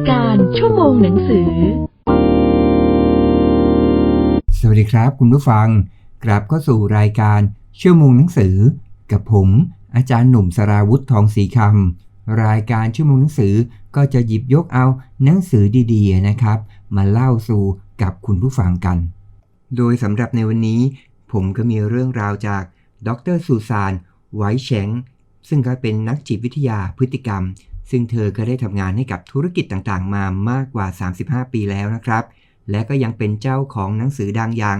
ายการชั่วโมงหนังสือ สวัสดีครับคุณผู้ฟัง กลับเข้าสู่รายการชั่วโมงหนังสือ กับผม อาจารย์หนุ่มสราวุธทองศรีคำรายการชั่วโมงหนังสือก็จะหยิบยกเอาหนังสือดีๆนะครับ มาเล่าสู่กับคุณผู้ฟังกัน โดยสำหรับในวันนี้ ผมก็มีเรื่องราวจากดรสุสานไวท์แชงซึ่งก็เป็นนักจิตวิทยาพฤติกรรม ซึ่งเธอก็ได้ทำงานให้กับธุรกิจต่างๆ มามากกว่า 35 ปีแล้วนะครับ และก็ยังเป็นเจ้าของหนังสือดังอย่าง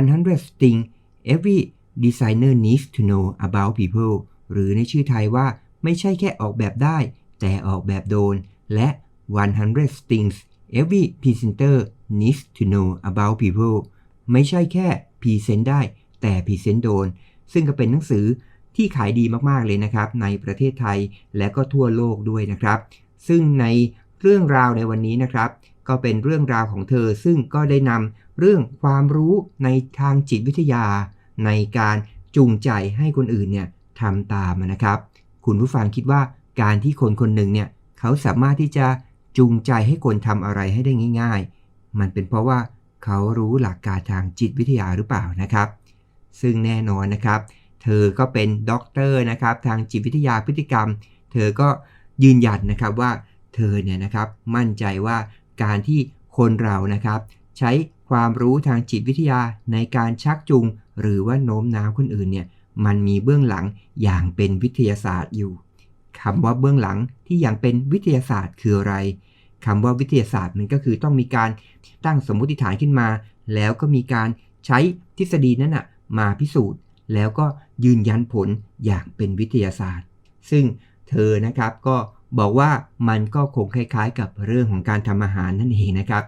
100 Things Every Designer Needs to Know About People หรือในชื่อไทยว่าไม่ใช่แค่ออกแบบได้ แต่ออกแบบโดน และ 100 Things Every Presenter Needs to Know About People ไม่ใช่แค่พรีเซนต์ได้ แต่พรีเซนต์โดน ซึ่งก็เป็นหนังสือ ที่ขายดีมากๆเลยนะครับ ในประเทศไทยและก็ทั่วโลกด้วยนะครับ ซึ่งในเรื่องราวในวันนี้นะครับ ก็เป็นเรื่องราวของเธอ ซึ่งก็ได้นำเรื่องความรู้ในทางจิตวิทยา ในการจูงใจให้คนอื่นเนี่ยทำตามนะครับ คุณผู้ฟังคิดว่าการที่คนคนหนึ่งเนี่ยเขาสามารถที่จะจูงใจให้คนทำอะไรให้ได้ง่าย ๆ มันเป็นเพราะว่าเขารู้หลักการทางจิตวิทยาหรือเปล่านะครับ ซึ่งแน่นอนนะครับ เธอก็เป็นด็อกเตอร์นะครับทางจิตวิทยาพฤติกรรม เธอก็ยืนยันนะครับว่าเธอเนี่ยนะครับมั่นใจว่าการที่คนเรานะครับ ใช้ความรู้ทางจิตวิทยาในการชักจูงหรือว่าโน้มน้าวคนอื่นเนี่ยมันมีเบื้องหลังอย่างเป็นวิทยาศาสตร์อยู่คำว่าเบื้องหลังที่อย่างเป็นวิทยาศาสตร์คืออะไรคำว่าวิทยาศาสตร์มันก็คือต้องมีการตั้งสมมติฐานขึ้นมา แล้วก็มีการใช้ทฤษฎีนั้นนะมาพิสูจน์ แล้วก็ยืนยันผลอย่างเป็นวิทยาศาสตร์ ซึ่งเธอนะครับก็บอกว่ามันก็คงคล้ายๆ กับเรื่องของการทำอาหารนั่นเองนะครับ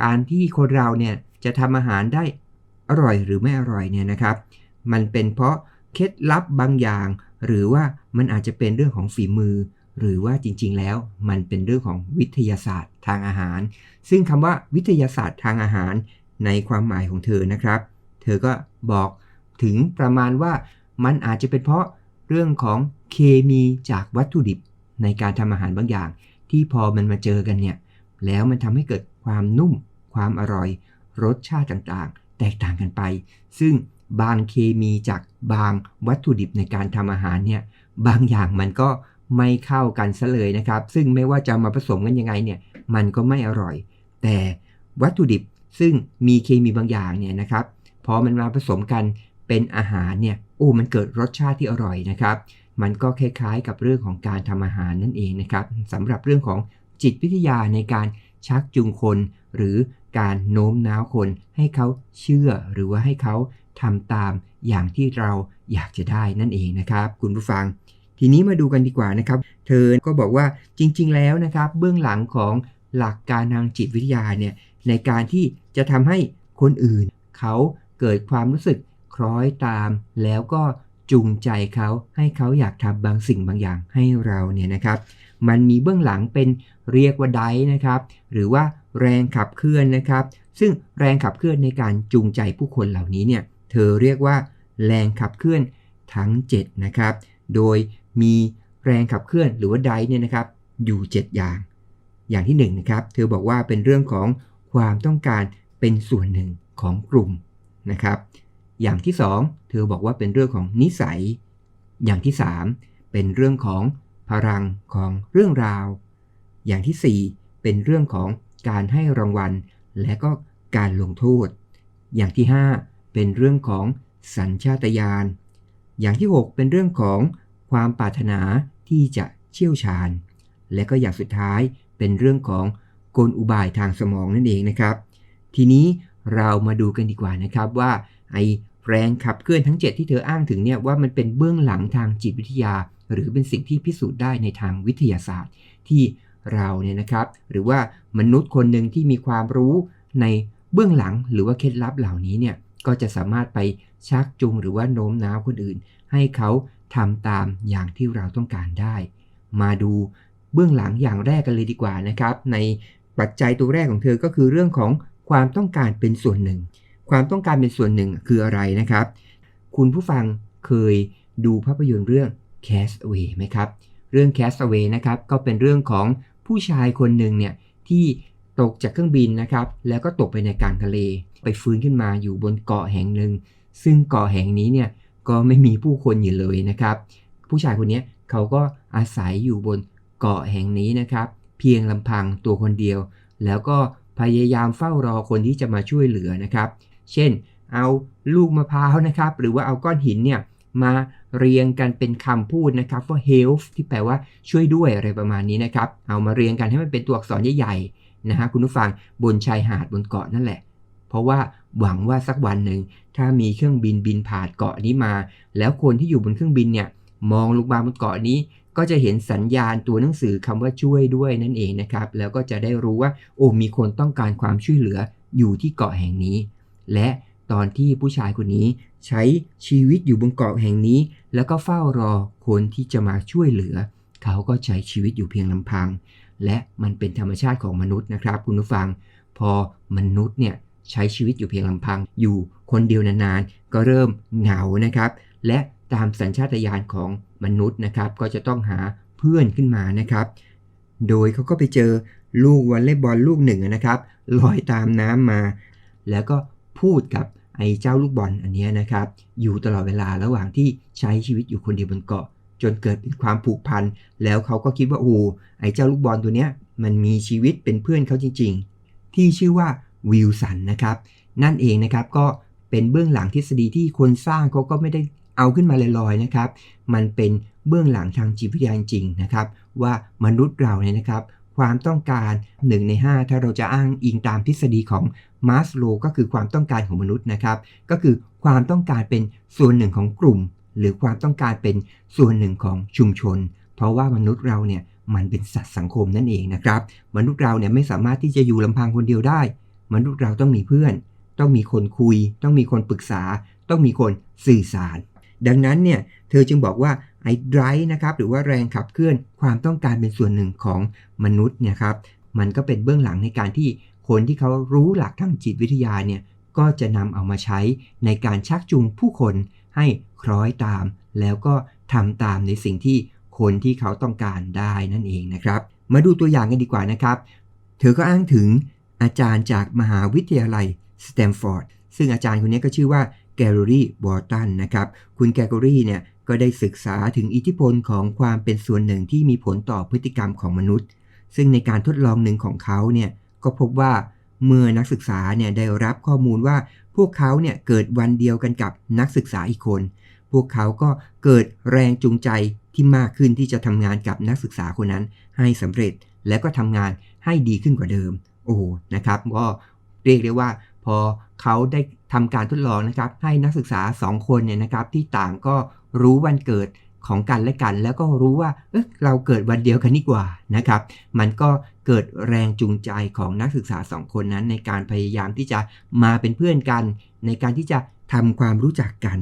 การที่คนเราเนี่ยจะทำอาหารได้อร่อยหรือไม่อร่อยเนี่ยนะครับ มันเป็นเพราะเคล็ดลับบางอย่าง หรือว่ามันอาจจะเป็นเรื่องของฝีมือ หรือว่าจริงๆ แล้วมันเป็นเรื่องของวิทยาศาสตร์ทางอาหาร ซึ่งคำว่าวิทยาศาสตร์ทางอาหารในความหมายของเธอนะครับ เธอก็บอก ถึงประมาณว่ามันอาจจะเป็นเพราะเรื่องของเคมีจากวัตถุดิบในการทำอาหารบางอย่าง ที่พอมันมาเจอกันเนี่ยแล้วมันทำให้เกิดความนุ่ม ความอร่อย รสชาติต่างๆ แตกต่างกันไป ซึ่งบางเคมีจากบางวัตถุดิบในการทำอาหารเนี่ยบางอย่างมันก็ไม่เข้ากันซะเลยนะครับ ซึ่งไม่ว่าจะมาผสมกันยังไงเนี่ยมันก็ไม่อร่อย แต่วัตถุดิบซึ่งมีเคมีบางอย่างเนี่ยนะครับพอมันมาผสมกัน เป็นอาหารเนี่ยโอ้มันเกิดรสชาติที่อร่อยนะครับ มันก็คล้ายๆกับเรื่องของการทำอาหารนั่นเองนะครับสำหรับเรื่องของจิตวิทยาในการชักจูงคน หรือการโน้มน้าวคนให้เขาเชื่อหรือว่าให้เขาทำตามอย่างที่เราอยากจะได้นั่นเองนะครับ คุณผู้ฟัง ทีนี้มาดูกันดีกว่านะครับ เธอก็บอกว่าจริง ๆ แล้วนะครับ เบื้องหลังของหลักการทางจิตวิทยาเนี่ยในการที่จะทำให้คนอื่น เขาเกิดความรู้สึก คล้อยตาม แล้วก็จูงใจเขาให้เขาอยากทำบางสิ่งบางอย่างให้เราเนี่ยนะครับ มันมีเบื้องหลังเป็นเรียกว่าไดนะครับ หรือว่าแรงขับเคลื่อนนะครับ ซึ่งแรงขับเคลื่อนในการจูงใจผู้คนเหล่านี้เนี่ยเธอเรียกว่า แรงขับเคลื่อนทั้ง 7 นะครับ โดยมีแรงขับเคลื่อนหรือว่าไดเนี่ยนะครับอยู่ 7 อย่าง อย่างที่1นนะครับเธอบอกว่าเป็นเรื่องของความต้องการเป็นส่วนหนึ่งของกลุ่มนะครับ อย่างที่ 2 เธอบอกว่าเป็นเรื่องของนิสัย อย่างที่ 3 เป็นเรื่องของพลังของเรื่องราว อย่างที่ 4 เป็นเรื่องของการให้รางวัล และก็การลงโทษ อย่างที่ 5 เป็นเรื่องของสัญชาตญาณ อย่างที่ 6 เป็นเรื่องของความปรารถนาที่จะเชี่ยวชาญ และก็อย่างสุดท้ายเป็นเรื่องของกลอุบายทางสมองนั่นเองนะครับ ทีนี้เรามาดูกันดีกว่านะครับว่า ไอแรงขับเคลื่อนทั้ง 7 ที่เธออ้างถึงเนี่ยว่ามันเป็นเบื้องหลังทางจิตวิทยา หรือเป็นสิ่งที่พิสูจน์ได้ในทางวิทยาศาสตร์ ที่เราเนี่ยนะครับ หรือว่ามนุษย์คนหนึ่งที่มีความรู้ในเบื้องหลังหรือว่าเคล็ดลับเหล่านี้เนี่ยก็จะสามารถไปชักจูงหรือว่าโน้มน้าวคนอื่น ให้เขาทำตามอย่างที่เราต้องการได้ มาดูเบื้องหลังอย่างแรกกันเลยดีกว่านะครับ ในปัจจัยตัวแรกของเธอก็คือเรื่องของความต้องการเป็นส่วนหนึ่ง ความต้องการเป็นส่วนหนึ่งคืออะไรนะครับ คุณผู้ฟังเคยดูภาพยนตร์เรื่อง Castaway ไหมครับ เรื่อง Castaway นะครับก็เป็นเรื่องของผู้ชายคนหนึ่งเนี่ยที่ตกจากเครื่องบินนะครับ แล้วก็ตกไปในกลางทะเล ไปฟื้นขึ้นมาอยู่บนเกาะแห่งหนึ่ง ซึ่งเกาะแห่งนี้เนี่ยก็ไม่มีผู้คนอยู่เลยนะครับ ผู้ชายคนนี้เขาก็อาศัยอยู่บนเกาะแห่งนี้นะครับ เพียงลำพังตัวคนเดียว แล้วก็พยายามเฝ้ารอคนที่จะมาช่วยเหลือนะครับ เช่น เอาลูกมะพร้าวนะครับ หรือว่าเอาก้อนหินเนี่ยมาเรียงกันเป็นคำพูดนะครับว่า help ที่แปลว่าช่วยด้วยอะไรประมาณนี้นะครับ เอามาเรียงกันให้มันเป็นตัวอักษรใหญ่ๆนะฮะคุณผู้ฟังบนชายหาดบนเกาะนั่นแหละ เพราะว่าหวังว่าสักวันหนึ่ง ถ้ามีเครื่องบินบินผ่านเกาะนี้มา แล้วคนที่อยู่บนเครื่องบินเนี่ยมองลงมาบนเกาะนี้ ก็จะเห็นสัญญาณตัวหนังสือคำว่าช่วยด้วยนั่นเองนะครับ แล้วก็จะได้รู้ว่า โอ้มีคนต้องการความช่วยเหลืออยู่ที่เกาะแห่งนี้ และตอนที่ผู้ชายคนนี้ใช้ชีวิตอยู่บนเกาะแห่งนี้ แล้วก็เฝ้ารอคนที่จะมาช่วยเหลือ เขาก็ใช้ชีวิตอยู่เพียงลำพัง และมันเป็นธรรมชาติของมนุษย์นะครับ คุณผู้ฟัง พอมนุษย์เนี่ยใช้ชีวิตอยู่เพียงลำพัง อยู่คนเดียวนานๆ ก็เริ่มเหงานะครับ และตามสัญชาตญาณของมนุษย์นะครับ ก็จะต้องหาเพื่อนขึ้นมานะครับ โดยเขาก็ไปเจอลูกวอลเลย์บอลลูกหนึ่งนะครับลอยตามน้ำมา แล้วก็ พูดกับไอ้เจ้าลูกบอลอันนี้นะครับ อยู่ตลอดเวลาระหว่างที่ใช้ชีวิตอยู่คนเดียวบนเกาะ จนเกิดเป็นความผูกพัน แล้วเขาก็คิดว่าโอ้ไอ้เจ้าลูกบอลตัวเนี้ยมันมีชีวิตเป็นเพื่อนเขาจริง ๆ ที่ชื่อว่าวิลสันนะครับ นั่นเองนะครับก็เป็นเบื้องหลังทฤษฎีที่คนสร้างเขาก็ไม่ได้เอาขึ้นมาลอยๆนะครับ มันเป็นเบื้องหลังทางจิตวิทยาจริงๆนะครับ ว่ามนุษย์เราเนี่ยนะครับ ความต้องการ 1 ใน 5 ถ้าเราจะอ้างอิงตามทฤษฎีของมาสโลก็คือความต้องการของมนุษย์นะครับ ก็คือความต้องการเป็นส่วนหนึ่งของกลุ่ม หรือความต้องการเป็นส่วนหนึ่งของชุมชน เพราะว่ามนุษย์เราเนี่ยมันเป็นสัตว์สังคมนั่นเองนะครับ มนุษย์เราเนี่ยไม่สามารถที่จะอยู่ลำพังคนเดียวได้ มนุษย์เราต้องมีเพื่อน ต้องมีคนคุย ต้องมีคนปรึกษา ต้องมีคนสื่อสาร ดังนั้นเนี่ยเธอจึงบอกว่าไอ้ drive นะครับหรือว่าแรงขับเคลื่อนความต้องการเป็นส่วนหนึ่งของมนุษย์เนี่ยครับมันก็เป็นเบื้องหลังในการที่คนที่เขารู้หลักทางจิตวิทยาเนี่ยก็จะนำเอามาใช้ในการชักจูงผู้คนให้คล้อยตาม แล้วก็ทำตามในสิ่งที่คนที่เขาต้องการได้นั่นเองนะครับ มาดูตัวอย่างกันดีกว่านะครับ เธอก็อ้างถึงอาจารย์จากมหาวิทยาลัยสแตมฟอร์ดซึ่งอาจารย์คนนี้ก็ชื่อว่า แกลอรี่วอร์ตันนะครับ คุณแกลอรี่เนี่ยก็ได้ศึกษาถึงอิทธิพลของความเป็นส่วนหนึ่งที่มีผลต่อพฤติกรรมของมนุษย์ ซึ่งในการทดลองหนึ่งของเขาเนี่ยก็พบว่าเมื่อนักศึกษาเนี่ยได้รับข้อมูลว่าพวกเขาเนี่ยเกิดวันเดียวกันกับนักศึกษาอีกคน พวกเขาก็เกิดแรงจูงใจที่มากขึ้นที่จะทำงานกับนักศึกษาคนนั้น ให้สำเร็จและก็ทำงานให้ดีขึ้นกว่าเดิม โอ้นะครับก็เรียกได้ว่า พอเขาได้ทำการทดลองนะครับ ให้นักศึกษา 2 คนเนี่ยนะครับที่ต่างก็รู้วันเกิดของกันและกัน แล้วก็รู้ว่าเออเราเกิดวันเดียวกันนี่กว่านะครับ มันก็เกิดแรงจูงใจของนักศึกษา 2 คนนั้นในการพยายามที่จะมาเป็นเพื่อนกัน ในการที่จะทำความรู้จักกัน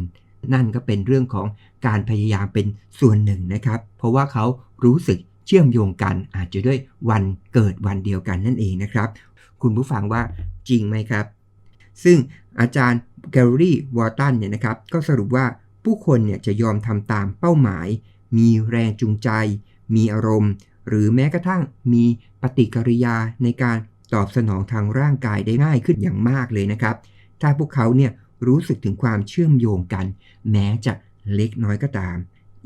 นั่นก็เป็นเรื่องของการพยายามเป็นส่วนหนึ่งนะครับ เพราะว่าเขารู้สึกเชื่อมโยงกันอาจจะด้วยวันเกิดวันเดียวกันนั่นเองนะครับ คุณผู้ฟังว่าจริงไหมครับ ซึ่งอาจารย์แกลลี่วอร์ตันเนี่ยนะครับก็สรุปว่าผู้คนเนี่ยจะยอมทำตามเป้าหมาย มีแรงจูงใจ มีอารมณ์ หรือแม้กระทั่งมีปฏิกิริยาในการตอบสนองทางร่างกายได้ง่ายขึ้นอย่างมากเลยนะครับ ถ้าพวกเขาเนี่ยรู้สึกถึงความเชื่อมโยงกัน แม้จะเล็กน้อยก็ตาม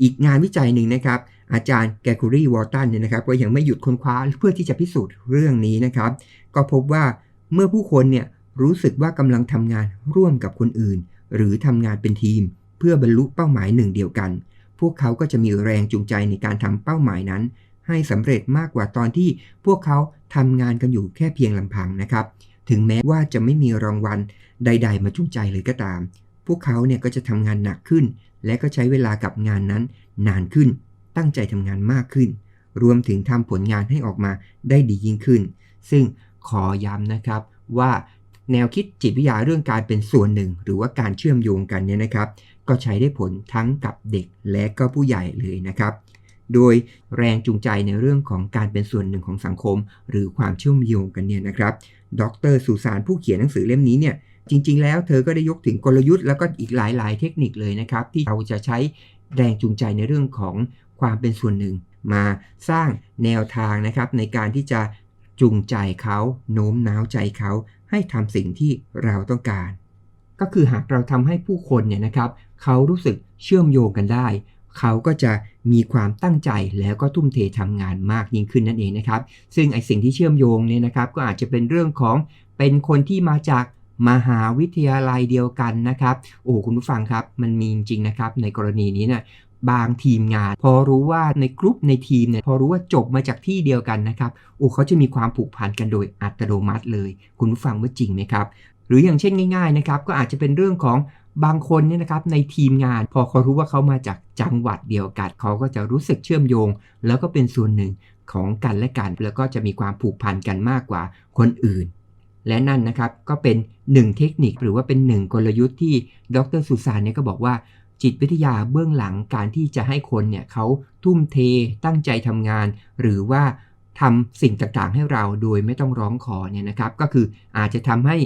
อีกงานวิจัยหนึ่งนะครับ อาจารย์แกคูรีวอร์ตันเนี่ยนะครับก็ยังไม่หยุดค้นคว้าเพื่อที่จะพิสูจน์เรื่องนี้นะครับ ก็พบว่าเมื่อผู้คนเนี่ย รู้สึกว่ากำลังทำงานร่วมกับคนอื่น หรือทำงานเป็นทีม เพื่อบรรลุเป้าหมายหนึ่งเดียวกัน พวกเขาก็จะมีแรงจูงใจในการทำเป้าหมายนั้น ให้สำเร็จมากกว่าตอนที่พวกเขาทำงานกันอยู่แค่เพียงลำพังนะครับ ถึงแม้ว่าจะไม่มีรางวัลใด ๆ มาจูงใจเลยก็ตาม พวกเขาเนี่ยก็จะทำงานหนักขึ้น และก็ใช้เวลากับงานนั้น นานขึ้น ตั้งใจทำงานมากขึ้น รวมถึงทำผลงานให้ออกมาได้ดียิ่งขึ้น ซึ่งขอย้ำนะครับว่า แนวคิดจิตวิทยาเรื่องการเป็นส่วนหนึ่ง หรือว่าการเชื่อมโยงกันเนี่ยนะครับ ก็ใช้ได้ผลทั้งกับเด็กและก็ผู้ใหญ่เลยนะครับ โดยแรงจูงใจในเรื่องของการเป็นส่วนหนึ่งของสังคม หรือความเชื่อมโยงกันเนี่ยนะครับ ดรสุสานผู้เขียนหนังสือเล่มนี้เนี่ยจริง ๆ แล้วเธอก็ได้ยกถึงกลยุทธ์แล้วก็อีกหลาย ๆ เทคนิคเลยนะครับ ที่เราจะใช้แรงจูงใจในเรื่องของความเป็นส่วนหนึ่ง มาสร้างแนวทางนะครับในการที่จะ จูงใจเขาโน้มน้าวใจเขาให้ทำสิ่งที่เราต้องการ ก็คือหากเราทำให้ผู้คนเนี่ยนะครับเขารู้สึกเชื่อมโยงกันได้ เขาก็จะมีความตั้งใจแล้วก็ทุ่มเททำงานมากยิ่งขึ้นนั่นเองนะครับ ซึ่งไอสิ่งที่เชื่อมโยงเนี่ยนะครับก็อาจจะเป็นเรื่องของเป็นคนที่มาจากมหาวิทยาลัยเดียวกันนะครับ โอ้คุณผู้ฟังครับ มันมีจริงนะครับ ในกรณีนี้เนี่ย บางทีมงาน พอรู้ว่าในกลุ่มในทีมเนี่ยพอรู้ว่าจบมาจากที่เดียวกันนะครับโอ้เขาจะมีความผูกพันกันโดยอัตโนมัติเลย คุณผู้ฟังว่าจริงไหมครับ หรืออย่างเช่นง่ายๆนะครับก็อาจจะเป็นเรื่องของบางคนเนี่ยนะครับในทีมงาน พอเขารู้ว่าเขามาจากจังหวัดเดียวกันเขาก็จะรู้สึกเชื่อมโยง แล้วก็เป็นส่วนหนึ่งของกันและกัน แล้วก็จะมีความผูกพันกันมากกว่าคนอื่น และนั่นนะครับก็เป็นหนึ่งเทคนิคหรือว่าเป็นหนึ่งกลยุทธ์ที่ดรสุสานเนี่ยก็บอกว่า จิตวิทยาเบื้องหลังการที่จะให้คนเนี่ยเขาทุ่มเทตั้งใจทำงาน หรือว่าทำสิ่งต่างๆให้เราโดยไม่ต้องร้องขอเนี่ยนะครับ ก็คืออาจจะทำให้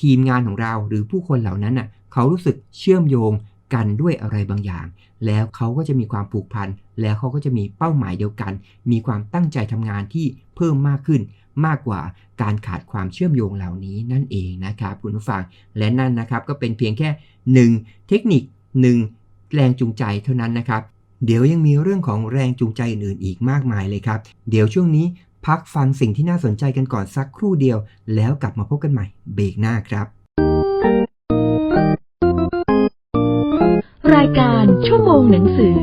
ทีมงานของเราหรือผู้คนเหล่านั้นน่ะเขารู้สึกเชื่อมโยงกันด้วยอะไรบางอย่าง แล้วเขาก็จะมีความผูกพัน แล้วเขาก็จะมีเป้าหมายเดียวกัน มีความตั้งใจทำงานที่เพิ่มมากขึ้น มากกว่าการขาดความเชื่อมโยงเหล่านี้นั่นเองนะครับคุณผู้ฟัง และนั่นนะครับก็เป็นเพียงแค่ 1 เทคนิค 1 แรงจูงใจเท่านั้นนะครับ เดี๋ยวยังมีเรื่องของแรงจูงใจอื่นๆอีกมากมายเลยครับ เดี๋ยวช่วงนี้พักฟังสิ่งที่น่าสนใจกันก่อนสักครู่เดียว แล้วกลับมาพบกันใหม่เบรกหน้าครับ รายการชั่วโมงหนังสือ